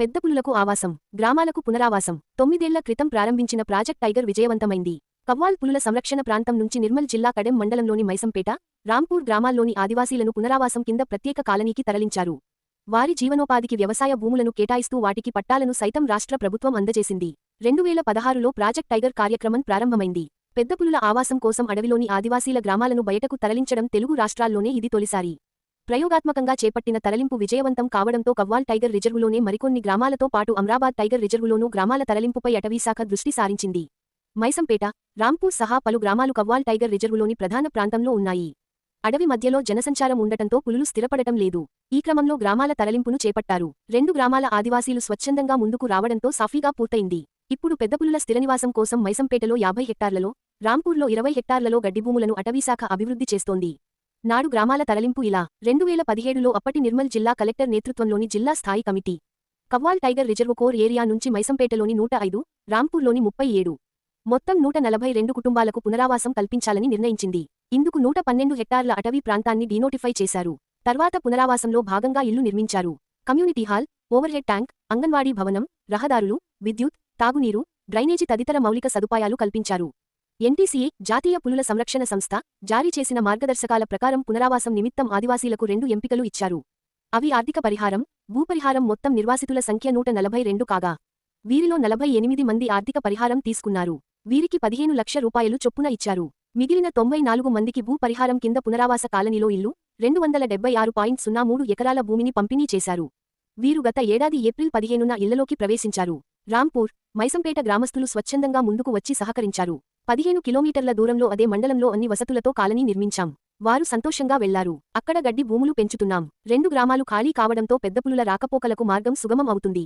పెద్దపులులకు ఆవాసం గ్రామాలకు పునరావాసం. తొమ్మిదేళ్ళ క్రితం ప్రారంభించిన ప్రాజెక్ట్ టైగర్ విజయవంతమైంది. కవ్వాల్ పులుల సంరక్షణ ప్రాంతం నుంచి నిర్మల్ జిల్లా కడెం మండలంలోని మైసంపేట రాంపూర్ గ్రామాల్లోని ఆదివాసీలను పునరావాసం కింద ప్రత్యేక కాలనీకి తరలించారు. వారి జీవనోపాధికి వ్యవసాయ భూములను కేటాయిస్తూ వాటికి పట్టాలను సైతం రాష్ట్ర ప్రభుత్వం అందజేసింది. రెండువేల పదహారులో ప్రాజెక్ట్ టైగర్ కార్యక్రమం ప్రారంభమైంది. పెద్దపులుల ఆవాసం కోసం అడవిలోని ఆదివాసీల గ్రామాలను బయటకు తరలించడం తెలుగు రాష్ట్రాల్లోనే ఇది తొలిసారి. ప్రయోగాత్మకంగా చేపట్టిన తరలింపు విజయవంతం కావడంతో కవ్వాల్ టైగర్ రిజర్వులోనే మరికొన్ని గ్రామాలతో పాటు అమ్రాబాద్ టైగర్ రిజర్వులోనూ గ్రామాల తరలింపుపై అటవీశాఖ దృష్టి సారించింది. మైసంపేట రాంపూర్ సహా పలు గ్రామాలు కవ్వాల్ టైగర్ రిజర్వులోని ప్రధాన ప్రాంతంలో ఉన్నాయి. అడవి మధ్యలో జనసంచారం ఉండటంతో పులులు స్థిరపడటం లేదు. ఈ క్రమంలో గ్రామాల తరలింపును చేపట్టారు. రెండు గ్రామాల ఆదివాసీలు స్వచ్ఛందంగా ముందుకు రావడంతో సాఫీగా పూర్తయింది. ఇప్పుడు పెద్దపులుల స్థిరనివాసం కోసం మైసంపేటలో యాభై హెక్టార్లలో రాంపూర్లో ఇరవై హెక్టార్లలో గడ్డిభూములను అటవీశాఖ అభివృద్ధి చేస్తోంది. నాడు గ్రామాల తరలింపు ఇలా. రెండు వేల పదిహేడులో అప్పటి నిర్మల్ జిల్లా కలెక్టర్ నేతృత్వంలోని జిల్లా స్థాయి committee. Kawal tiger reserve core area నుంచి మైసంపేటలోని నూట ఐదు రాంపూర్లోని ముప్పై ఏడు. మొత్తం నూట నలభై రెండు కుటుంబాలకు పునరావాసం కల్పించాలని నిర్ణయించింది. ఇందుకు నూట పన్నెండు హెక్టార్ల అటవీ ప్రాంతాన్ని డీనోటిఫై చేశారు. తర్వాత పునరావాసంలో భాగంగా ఇల్లు నిర్మించారు. Community hall overhead tank anganwadi భవనం రహదారులు విద్యుత్ తాగునీరు డ్రైనేజీ తదితర మౌలిక సదుపాయాలు కల్పించారు. ఎన్టీసీఏ జాతీయ పులుల సంరక్షణ సంస్థ జారీ చేసిన మార్గదర్శకాల ప్రకారం పునరావాసం నిమిత్తం ఆదివాసీలకు రెండు ఎంపికలు ఇచ్చారు. అవి ఆర్థిక పరిహారం భూపరిహారం మొత్తం నిర్వాసితుల సంఖ్య నూట నలభై రెండు కాగా వీరిలో నలభై ఎనిమిది మంది ఆర్థిక పరిహారం తీసుకున్నారు. వీరికి పదిహేను లక్ష రూపాయలు చొప్పున ఇచ్చారు. మిగిలిన తొంభై నాలుగు మందికి భూపరిహారం కింద పునరావాస కాలనీలో ఇల్లు రెండు వందల డెబ్బై ఆరు పాయింట్ సున్నా మూడు ఎకరాల భూమిని పంపిణీ చేశారు. వీరు గత ఏడాది ఏప్రిల్ పదిహేనున ఇళ్ళలోకి ప్రవేశించారు. రాంపూర్ మైసంపేట గ్రామస్తులు స్వచ్ఛందంగా ముందుకు వచ్చి సహకరించారు. పదిహేను కిలోమీటర్ల దూరంలో అదే మండలంలో అన్ని వసతులతో కాలనీ నిర్మించాం. వారు సంతోషంగా వెళ్ళారు. అక్కడ గడ్డి భూములు పెంచుతున్నాం. రెండు గ్రామాలు ఖాళీ కావడంతో పెద్దపులుల రాకపోకలకు మార్గం సుగమం అవుతుంది.